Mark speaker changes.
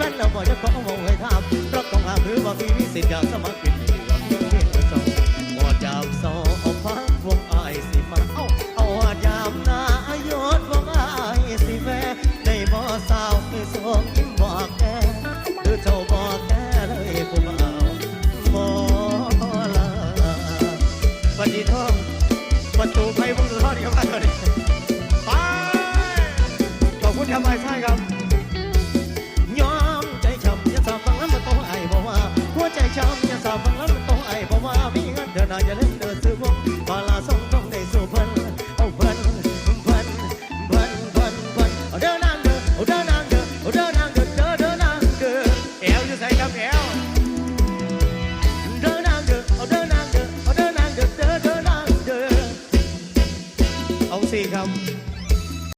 Speaker 1: แฟนเราวบ่จะของมองให้ทำเพราะต้องหาหรือว่ามีวิสิทธิ์อยากสมัครเป็นเหยื่อมีเพียงสองบ่จับสองเอาฟักวงไอาสิมา เอาเอาหาดยามนายศวงไอาสิแม่ในบ่สาวไอส่งยิ้มบอกแกหรือเจ้าบอกแกเลยผมเอาบอลาปฏิท้องประตูไปวงสุดทอดครับไปขอบคุณทำไมใช่ครับ ช้ำยังสาวฟังแล้วต้องไอ้บ่ว่ามีเงินเดินหน้าอย่าเล่นเดินซื้อวงมาลาส่งตรงในสู่พันเอาพันพันพันพันพันเอาเดินนางเดินเอาเดินนางเดินเอาเดินนางเดินเดินเดินนางเดินแอลอยู่ใส่กับแอลเดินนางเดินเดินนางเดินเดินนางเดิดเดินนางเดินเอาสี่คำ